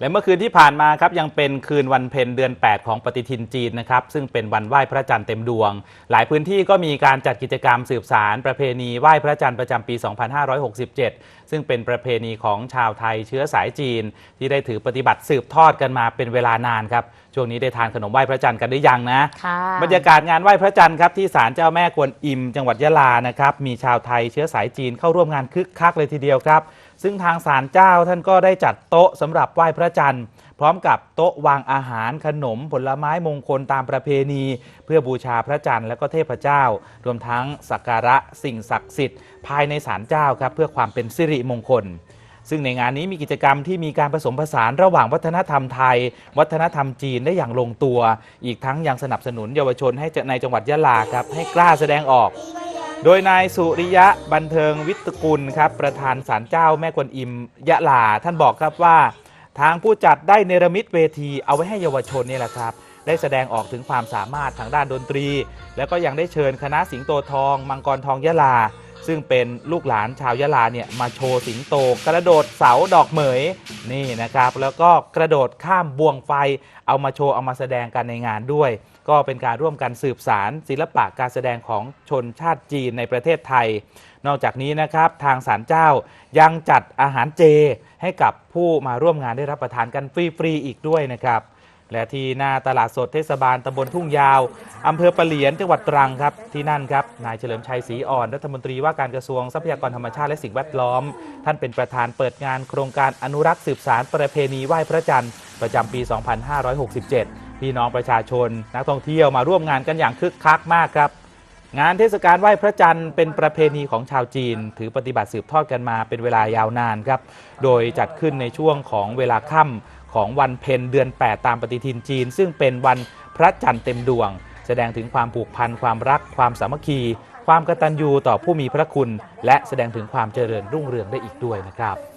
และเมื่อคืนที่ผ่านมาครับยังเป็นคืนวันเพ็ญเดือน 8 ของปฏิทินจีนนะครับซึ่งเป็นวันไหว้พระจันทร์เต็มดวง หลายพื้นที่ก็มีการจัดกิจกรรมสืบสาร ประเพณีไหว้พระจันทร์ประจำปี 2567 ซึ่งเป็นประเพณีของชาวไทยเชื้อสายจีน ที่ได้ถือปฏิบัติสืบทอดกันมาเป็นเวลานานครับ ช่วงนี้ได้ทานขนมไหว้พระจันทร์กันหรือยังนะค่ะบรรยากาศงานไหว้พระจันทร์ครับที่ศาลเจ้าแม่กวนอิม จังหวัดยะลานะครับ มีชาวไทยเชื้อสายจีนเข้าร่วมงานคึกคักเลยทีเดียวครับ ซึ่งทางศาลเจ้าท่านก็ได้จัดโต๊ะสำหรับไหว้พระจันทร์ พร้อมกับโต๊ะวางอาหารขนมผลไม้มงคลตามประเพณี เพื่อบูชาพระจันทร์และก็เทพเจ้า รวมทั้งสักการะสิ่งศักดิ์สิทธิ์ภายในศาลเจ้าครับเพื่อความเป็นสิริมงคล ซึ่งในงานนี้มีกิจกรรมที่มีการผสมผสานระหว่างวัฒนธรรมไทย วัฒนธรรมจีนได้อย่างลงตัว อีกทั้งยังสนับสนุนเยาวชนให้ในจังหวัดยะลาครับให้กล้าแสดงออก โดยนายสุริยะบันเทิงวิตกุลครับประธานศาลเจ้าแม่กวนอิมยะลา ท่านบอกครับว่า ทางผู้จัดได้เนรมิตเวทีเอาไว้ให้เยาวชนนี่แหละครับได้แสดงออกถึงความสามารถทางด้านดนตรี แล้วก็ยังได้เชิญคณะสิงโตทอง มังกรทองยะลา ซึ่งเป็นลูกหลานชาวยะลาเนี่ยมาโชว์สิงโต กระโดดเสาดอกเหมยนี่นะครับ แล้วก็กระโดดข้ามบ่วงไฟ เอามาโชว์เอามาแสดงกันในงานด้วย ก็เป็นการร่วมกันสืบสารศิลปะการแสดงของชนชาติจีนในประเทศไทย นอกจากนี้นะครับทางศาลเจ้ายังจัดอาหารเจให้กับผู้มาร่วมงานได้รับประทานกันฟรีๆอีกด้วยนะครับ และที่หน้าตลาดสดเทศบาลตำบลทุ่งยาวอำเภอปะเหลียนจังหวัดตรังครับที่นั่นครับนายเฉลิมชัยศรีอ่อนรัฐมนตรีว่าการกระทรวงทรัพยากรธรรมชาติและสิ่งแวดล้อม ท่านเป็นประธานเปิดงานโครงการอนุรักษ์สืบสารประเพณีไหว้พระจันทร์ประจำปี 2567 พี่น้องประชาชน นักท่องเที่ยวมาร่วมงานกันอย่างคึกคักมากครับงานเทศกาลไหว้พระจันทร์เป็นประเพณีของชาวจีน ถือปฏิบัติสืบทอดกันมาเป็นเวลายาวนานครับ โดยจัดขึ้นในช่วงของเวลาค่ำ ของวันเพ็ญเดือน 8 ตามปฏิทินจีน ซึ่งเป็นวันพระจันทร์เต็มดวง แสดงถึงความผูกพันความรัก ความสามัคคี ความกตัญญูต่อผู้มีพระคุณ และแสดงถึงความเจริญรุ่งเรืองได้อีกด้วยนะครับ